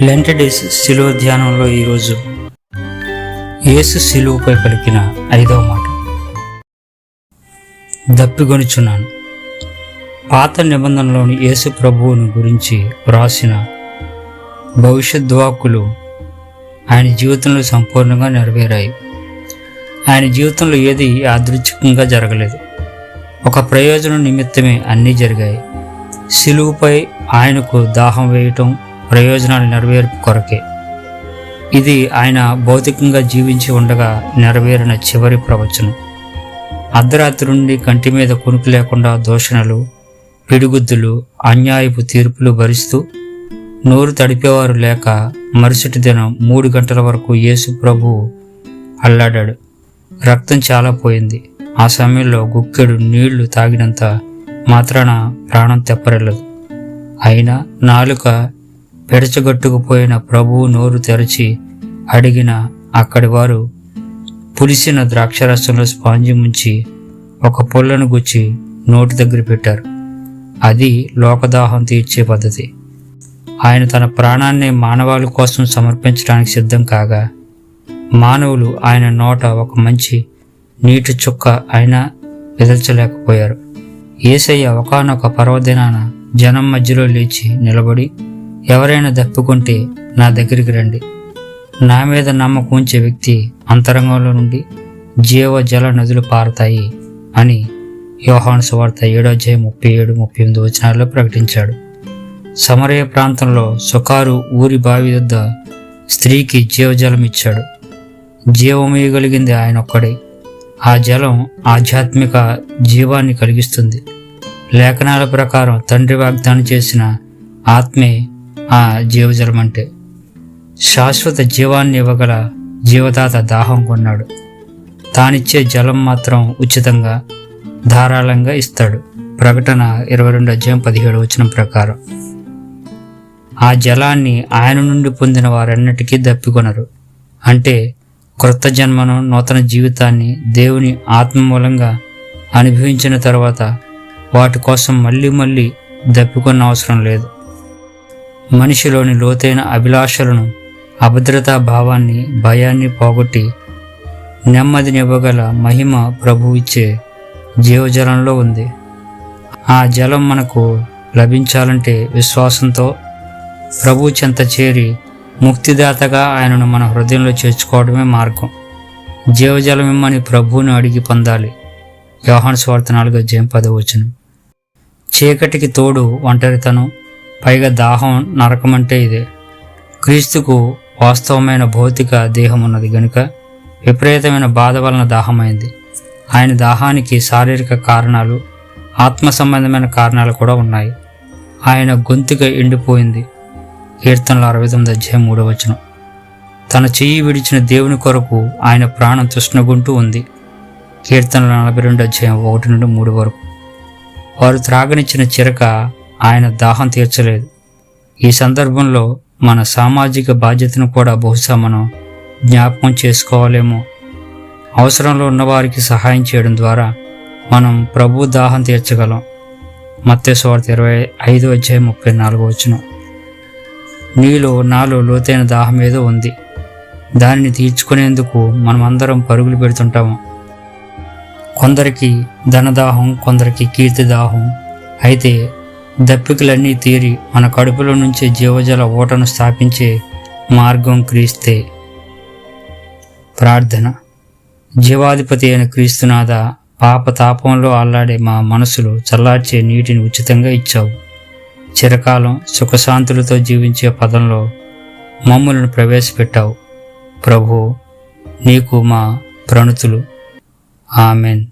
లెంటడిస్ శిలువ ధ్యానంలో ఈరోజు యేసు శిలువపై పలికిన ఐదవ మాట. దప్పిగొనుచున్నాను పాత నిబంధనలోని యేసు ప్రభువును గురించి వ్రాసిన భవిష్యద్వాకులు ఆయన జీవితంలో సంపూర్ణంగా నెరవేరాయి. ఆయన జీవితంలో ఏది యాదృచ్ఛికంగా జరగలేదు. ఒక ప్రయోజనం నిమిత్తమే అన్నీ జరిగాయి. సిలువుపై ఆయనకు దాహం వేయటం ప్రయోజనాలు నెరవేర్పు కొరకే. ఇది ఆయన భౌతికంగా జీవించి ఉండగా నెరవేరిన చివరి ప్రవచనం. అర్ధరాత్రి నుండి కంటి మీద కొనుకు లేకుండా దూషణలు పిడిగుద్దులు అన్యాయపు తీర్పులు భరిస్తూ నోరు తడిపేవారు లేక మరుసటి దినం మూడు గంటల వరకు యేసు ప్రభు అల్లాడాడు. రక్తం చాలా పోయింది. ఆ సమయంలో గుక్కెడు నీళ్ళు తాగినంత మాత్రాన ప్రాణం తెప్పరెళ్ళదు అయినా నాలుక పెడచగట్టుకుపోయిన ప్రభువు నోరు తెరచి అడిగిన అక్కడి వారు పులిసిన ద్రాక్షరసంలో స్పాంజి ముంచి ఒక పుల్లను గుచ్చి నోటి దగ్గర పెట్టారు. అది లోకదాహం తీర్చే పద్ధతి. ఆయన తన ప్రాణాన్ని మానవాళి కోసం సమర్పించడానికి సిద్ధం కాగా మానవులు ఆయన నోట ఒక మంచి నీటి చుక్క అయినా విదల్చలేకపోయారు. ఏసయ్య ఒకనొక పర్వదినాన జనం మధ్యలో లేచి నిలబడి ఎవరైనా దప్పుకుంటే నా దగ్గరికి రండి. నా మీద నమ్మకం ఉంచే వ్యక్తి అంతరంగంలో నుండి జీవ జల నదులు పారతాయి అని యోహాను సువార్త ఏడో అధ్యాయం ముప్పై ఏడు ముప్పై ఎనిమిది వచనాల్లో ప్రకటించాడు. సమరయ ప్రాంతంలో సుకారు ఊరి బావి వద్ద స్త్రీకి జీవజలం ఇచ్చాడు. జీవమేయగలిగింది ఆయన ఒక్కడే. ఆ జలం ఆధ్యాత్మిక జీవాన్ని కలిగిస్తుంది. లేఖనాల ప్రకారం తండ్రి వాగ్దానం చేసిన ఆత్మే ఆ జీవజలం అంటే శాశ్వత జీవాన్ని ఇవ్వగల జీవదాత దాహం కొన్నాడు. తానిచ్చే జలం మాత్రం ఉచితంగా ధారాళంగా ఇస్తాడు. ప్రకటన ఇరవై రెండు అధ్యాయం పదిహేడు వచనం ప్రకారం. ఆ జలాన్ని ఆయన నుండి పొందిన వారన్నిటికీ దప్పికొనరు. అంటే క్రొత్త జన్మను నూతన జీవితాన్ని దేవుని ఆత్మ మూలంగా అనుభవించిన తర్వాత వాటి కోసం మళ్ళీ మళ్ళీ దప్పికొన్న అవసరం లేదు. మనిషిలోని లోతైన అభిలాషలను అభద్రతా భావాన్ని భయాన్ని పోగొట్టి నెమ్మదినివ్వగల మహిమ ప్రభు ఇచ్చే జీవజలంలో ఉంది. ఆ జలం మనకు లభించాలంటే విశ్వాసంతో ప్రభు చెంత చేరి ముక్తిదాతగా ఆయనను మన హృదయంలో చేర్చుకోవడమే మార్గం. జీవజలం ఇమ్మని ప్రభువును అడిగి పొందాలి. యోహాను స్వార్థ నాలుగు జయం పదవచనం చీకటికి తోడు ఒంటరితనం పైగా దాహం నరకమంటే ఇదే. క్రీస్తుకు వాస్తవమైన భౌతిక దేహం ఉన్నది గనుక విపరీతమైన బాధ వలన దాహమైంది. ఆయన దాహానికి శారీరక కారణాలు ఆత్మ సంబంధమైన కారణాలు కూడా ఉన్నాయి. ఆయన గొంతుక ఎండిపోయింది. కీర్తనలు అరవై తొమ్మిది అధ్యాయం మూడవ వచనం. తన చెయ్యి విడిచిన దేవుని కొరకు ఆయన ప్రాణం తృష్ణగుంటూ ఉంది. కీర్తనలు నలభై రెండు అధ్యాయం ఒకటి నుండి మూడు వరకు. వారు త్రాగనిచ్చిన చిరక ఆయన దాహం తీర్చలేదు. ఈ సందర్భంలో మన సామాజిక బాధ్యతను కూడా బహుశా మనం జ్ఞాపకం చేసుకోవాలేమో. అవసరంలో ఉన్నవారికి సహాయం చేయడం ద్వారా మనం ప్రభు దాహం తీర్చగలం. మత్స్యవార్త ఇరవై ఐదు అధ్యాయం ముప్పై నాలుగు వచ్చిన నీలో నాలో లోతైన దాహం ఏదో ఉంది. దానిని తీర్చుకునేందుకు మనమందరం పరుగులు పెడుతుంటాము. కొందరికి ధనదాహం కొందరికి కీర్తి దాహం అయితే దప్పికలన్నీ తీరి మన కడుపులో నుంచి జీవజల ఓటను స్థాపించే మార్గం క్రీస్తే. ప్రార్థన. జీవాధిపతి అయిన క్రీస్తునాథ పాప తాపంలో అల్లాడే మా మనసులు చల్లార్చే నీటిని ఉచితంగా ఇచ్చావు. చిరకాలం సుఖశాంతులతో జీవించే పదంలో మమ్ములను ప్రవేశపెట్టావు. ప్రభు నీకు మా ప్రణుతులు. ఆమెన్.